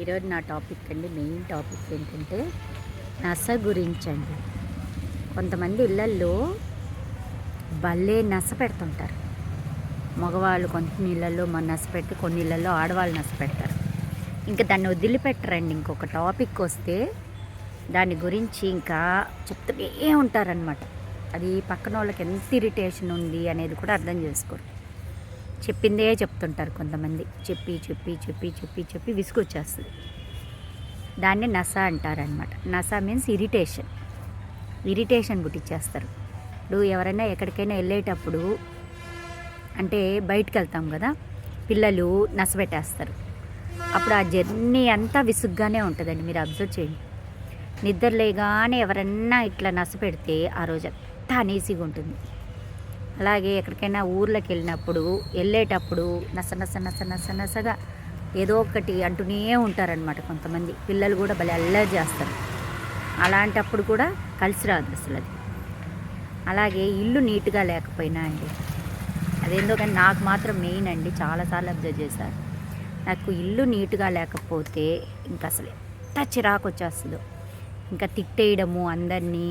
ఈరోజు నా టాపిక్ అండి మెయిన్ టాపిక్ ఏంటంటే నస గురించి అండి. కొంతమంది ఇళ్ళల్లో భలే నస పెడుతుంటారు. మగవాళ్ళు కొన్ని ఇళ్ళల్లో మన నస పెట్టి కొన్ని ఇళ్ళల్లో ఆడవాళ్ళు నస పెడతారు. ఇంకా దాన్ని వదిలిపెట్టరండి. ఇంకొక టాపిక్ వస్తే దాని గురించి ఇంకా చెప్తూనే ఉంటారనమాట అది పక్కన వాళ్ళకి ఎంత ఇరిటేషన్ ఉంది అనేది కూడా అర్థం చేసుకోరు. చెప్పిందే చెప్తుంటారు కొంతమంది. చెప్పి చెప్పి చెప్పి చెప్పి చెప్పి విసుగొచ్చేస్తుంది. దాన్ని నస అంటారనమాట నస మీన్స్ ఇరిటేషన్. ఇరిటేషన్ పుట్టించేస్తారు ఇప్పుడు ఎవరైనా ఎక్కడికైనా వెళ్ళేటప్పుడు అంటే బయటకు వెళ్తాం కదా పిల్లలు నసబెట్టేస్తారు అప్పుడు ఆ జర్నీ అంతా విసుగ్గానే ఉంటుందండి. మీరు అబ్జర్వ్ చేయండి. నిద్ర లేగానే ఎవరన్నా ఇట్లా నస పెడితే ఆ రోజు అంతా అనేసిగా ఉంటుంది అలాగే ఎక్కడికైనా ఊర్లోకి వెళ్ళినప్పుడు వెళ్ళేటప్పుడు నస నస నస నస నసగా ఏదో ఒకటి అంటూనే ఉంటారనమాట కొంతమంది. పిల్లలు కూడా భలే అల్లరి చేస్తారు. అలాంటప్పుడు కూడా కలిసి రాదు అసలు అది. అలాగే ఇల్లు నీట్గా లేకపోయినా అండి అదేందో కానీ నాకు మాత్రం మెయిన్ అండి చాలాసార్లు అబ్జర్వ్ చేశారు. నాకు ఇల్లు నీట్గా లేకపోతే ఇంకా అసలు ఎంత చిరాకు వచ్చేస్తుందో. ఇంకా తిట్టేయడము అందరినీ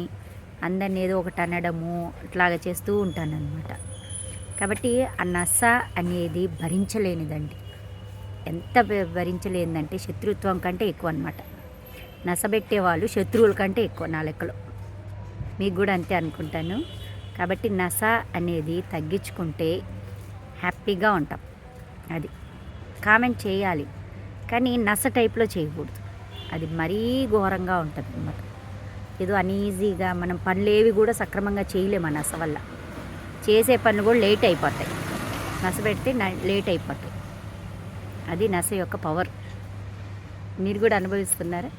అందరిని ఏదో ఒకటి అనడము ఇట్లాగా చేస్తూ ఉంటానన్నమాట. కాబట్టి ఆ నస అనేది భరించలేనిదండి. ఎంత భరించలేనిదంటే శత్రుత్వం కంటే ఎక్కువ అనమాట నసబెట్టే వాళ్ళు శత్రువుల కంటే ఎక్కువ నా లెక్కలో. మీకు కూడా అంతే అనుకుంటాను. కాబట్టి నస అనేది తగ్గించుకుంటే హ్యాపీగా ఉంటాం. అది కామెంట్ చేయాలి. కానీ నస టైప్లో చేయకూడదు. అది మరీ ఘోరంగా ఉంటుంది అన్నమాట ఏదో అనీజీగా మనం పనులేవి కూడా సక్రమంగా చేయలేము నస వల్ల. చేసే పనులు కూడా లేట్ అయిపోతాయి. నస పెడితే న- లేట్ అయిపోతాయి. అది నస యొక్క పవర్. మీరు కూడా అనుభవిస్తున్నారా?